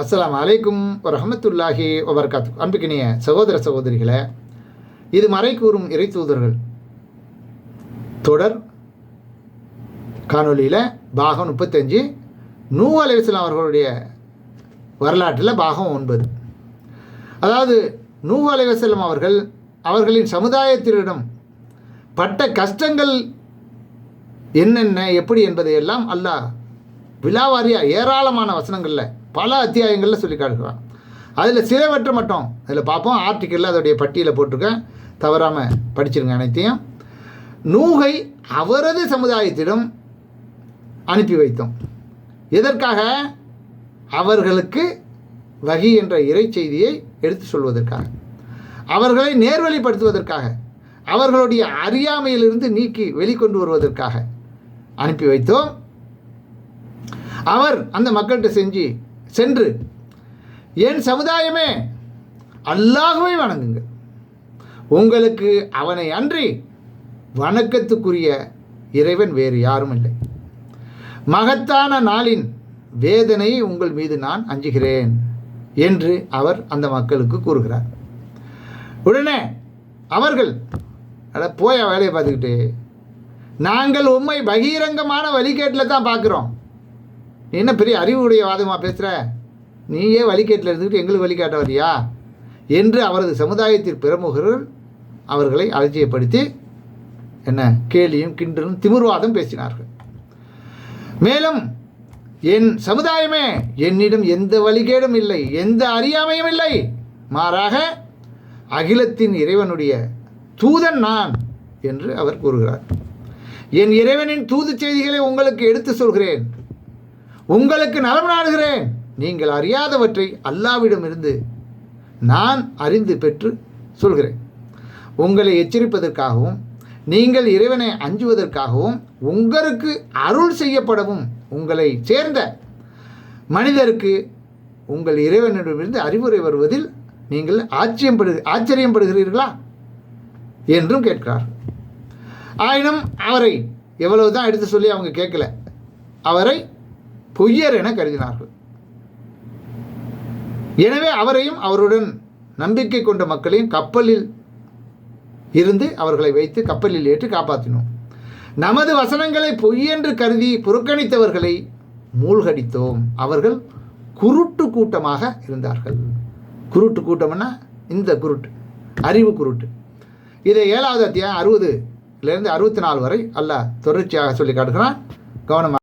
அஸ்லாம் அலைக்கும் வரஹமத்துல்லாஹி வபர்காத்து. அன்புக்கினிய சகோதர சகோதரிகளே இது மறை கூறும் இறை தூதர்கள் தொடர் காணொளியில் பாகம் முப்பத்தஞ்சு நூ அலைவசலாம் அவர்களுடைய வரலாற்றில் பாகம் ஒன்பது. அதாவது நூ அலைவசலம் அவர்கள் அவர்களின் சமுதாயத்தினரிடம் பட்ட கஷ்டங்கள் என்னென்ன எப்படி என்பதையெல்லாம் அல்லாஹ் விழாவாரியாக ஏராளமான வசனங்களில் பல அத்தியாயங்களில் சொல்லி காட்டுகிறான் அதில் சிலவற்றை மட்டும். அதில் பார்ப்போம் ஆர்டிக்கலில் அதோடைய பட்டியலை போட்டிருக்கேன். தவறாமல் படிச்சிருங்க அனைத்தையும். நூகை அவரது சமுதாயத்திடம் அனுப்பி வைத்தோம். எதற்காக? அவர்களுக்கு வகி என்ற இறை செய்தியை எடுத்து சொல்வதற்காக. அவர்களை நேர்வழிப்படுத்துவதற்காக. அவர்களுடைய அறியாமையிலிருந்து நீக்கி வெளிக்கொண்டு வருவதற்காக அனுப்பி வைத்தோம். அவர் அந்த மக்கள்கிட்ட செஞ்சு சென்று. என் சமுதாயமே? அல்லாகவே வணங்குங்க. உங்களுக்கு அவனை அன்றி வணக்கத்துக்குரிய இறைவன் வேறு யாரும் இல்லை. மகத்தான நாளின் வேதனையை உங்கள் மீது நான் அஞ்சுகிறேன் என்று அவர் அந்த மக்களுக்கு கூறுகிறார். உடனே அவர்கள் அட போய வேலையை பார்த்துக்கிட்டு நாங்கள் உண்மை பகிரங்கமான வழிகேட்டில் தான் பார்க்குறோம். நீ என்ன பெரிய அறிவுடைய வாதமாக பேசுகிற நீயே வழிகேட்டில் இருந்துக்கிட்டு எங்களுக்கு வழிகாட்ட வரியா? என்று அவரது சமுதாயத்தில் பிரமுகர்கள் அவர்களை அலட்சியப்படுத்தி என்ன கேலியும் கிண்டலும் திமிர்வாதம் பேசினார்கள். மேலும் என் சமுதாயமே என்னிடம் எந்த வழிகேடும் இல்லை எந்த அறியாமையும் இல்லை. மாறாக அகிலத்தின் இறைவனுடைய தூதன் நான் என்று அவர் கூறுகிறார். என் இறைவனின் தூது செய்திகளை உங்களுக்கு எடுத்து சொல்கிறேன். உங்களுக்கு நலம் நாடுகிறேன். நீங்கள் அறியாதவற்றை அல்லாவிடமிருந்து நான் அறிந்து பெற்று சொல்கிறேன். உங்களை எச்சரிப்பதற்காகவும் நீங்கள் இறைவனை அஞ்சுவதற்காகவும் உங்களுக்கு அருள் செய்யப்படவும் உங்களை சேர்ந்த மனிதருக்கு உங்கள் இறைவனிடமிருந்து அறிவுரை வருவதில் நீங்கள் ஆச்சரியப்படு ஆச்சரியப்படுகிறீர்களா? என்றும் கேட்கிறார். ஆயினும் அவரை எவ்வளவு தான் எடுத்து சொல்லி அவங்க கேட்கல. அவரை பொய்யர் என கருதினார்கள். எனவே அவரையும் அவருடன் நம்பிக்கை கொண்ட மக்களையும் கப்பலில் இருந்து அவர்களை வைத்து கப்பலில் ஏற்று காப்பாற்றினோம். நமது வசனங்களை பொய்யென்று கருதி புறக்கணித்தவர்களை மூழ்கடித்தோம். அவர்கள் குருட்டு கூட்டமாக இருந்தார்கள். குருட்டு கூட்டம்னா இந்த குருட்டு அறிவு குருட்டு. இதை ஏழாவது அத்தியாயம் அறுபதுலேருந்து அறுபத்தி நாலு வரை அல்லாஹ் தொடர்ச்சியாக சொல்லி காட்டுகிறான். கவனமாக